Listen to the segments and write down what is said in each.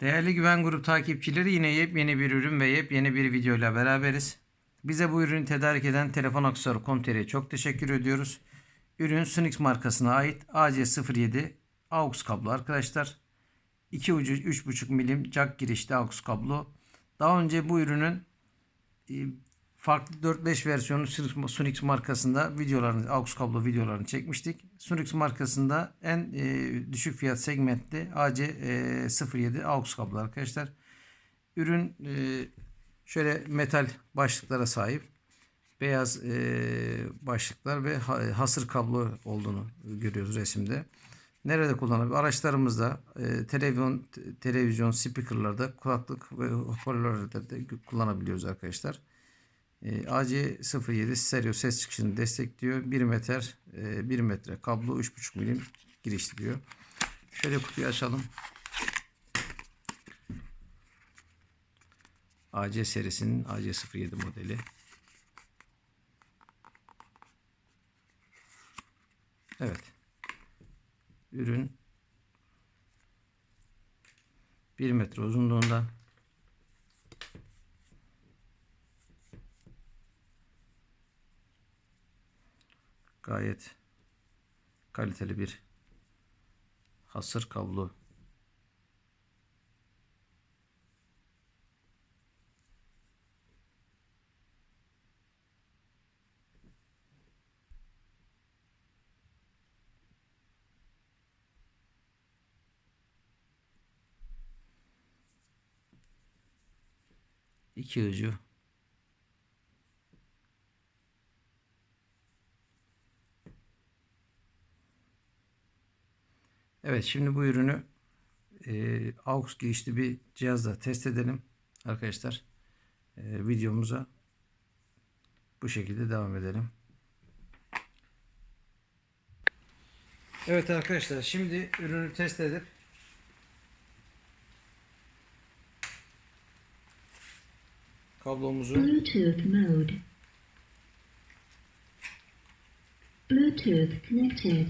Değerli Güven Grup takipçileri yine yepyeni bir ürün ve yepyeni bir videoyla beraberiz. Bize bu ürünü tedarik eden Telefon Komteri'ye çok teşekkür ediyoruz. Ürün Sunix markasına ait AC07 AUX kablo arkadaşlar. İki ucu 3.5 milim jack girişli AUX kablo. Daha önce bu ürünün e, farklı 4-5 versiyonu Sunix- markasında videolarını, AUX kablo videolarını çekmiştik. Sunix markasında en e, düşük fiyat segmentli AC07 AUX kablo arkadaşlar. Ürün e, şöyle metal başlıklara sahip. Beyaz e, başlıklar ve ha- hasır kablo olduğunu görüyoruz resimde. Nerede kullanabilir? Araçlarımızda, e, televizyon, te- televizyon, speakerlarda, kulaklık ve hoparlörlerde de kullanabiliyoruz arkadaşlar. E, AC07 stereo ses çıkışını destekliyor. 1 metre, e, 1 metre kablo 3.5 milim giriş diyor. Şöyle kutuyu açalım. AC serisinin AC07 modeli. Evet. Ürün 1 metre uzunluğunda gayet kaliteli bir hasır kablo. İki ucu Evet şimdi bu ürünü e, AUX girişli bir cihazla test edelim arkadaşlar. E, videomuza bu şekilde devam edelim. Evet arkadaşlar şimdi ürünü test edip kablomuzu Bluetooth mode. Bluetooth connected.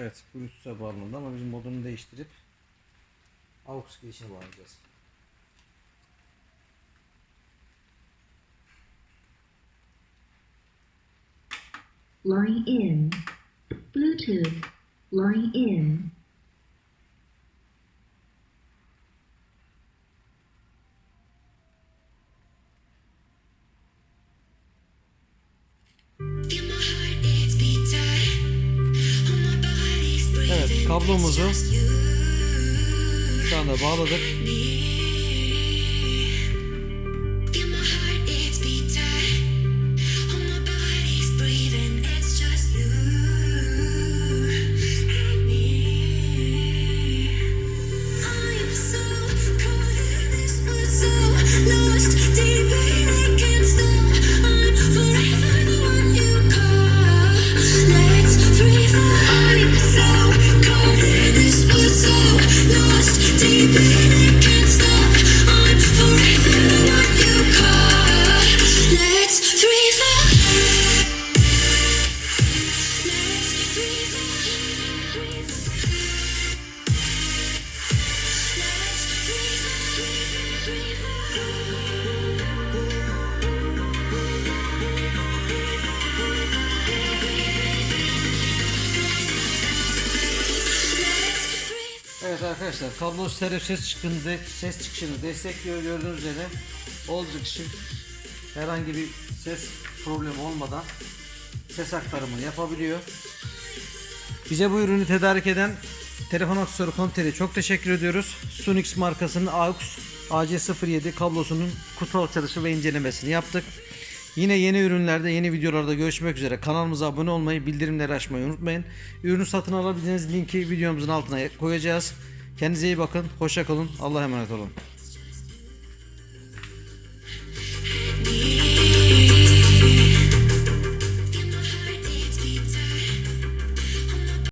Evet Bluetooth'a bağlandı ama biz modunu değiştirip AUX girişine bağlayacağız. Line in. Bluetooth. Line in. Kablomuzu şu anda bağladık. Evet arkadaşlar kablo stereo ses çıkışını, de- ses çıkışını destekliyor gördüğünüz üzere. Oldukça şık. Herhangi bir ses problemi olmadan ses aktarımı yapabiliyor. Bize bu ürünü tedarik eden Telefon Aksesuarı Komteri'ye çok teşekkür ediyoruz. Sunix markasının AUX AC07 kablosunun kutu açılışı ve incelemesini yaptık. Yine yeni ürünlerde, yeni videolarda görüşmek üzere. Kanalımıza abone olmayı, bildirimleri açmayı unutmayın. Ürünü satın alabildiğiniz linki videomuzun altına koyacağız. Kendinize iyi bakın. Hoşça kalın. Allah'a emanet olun.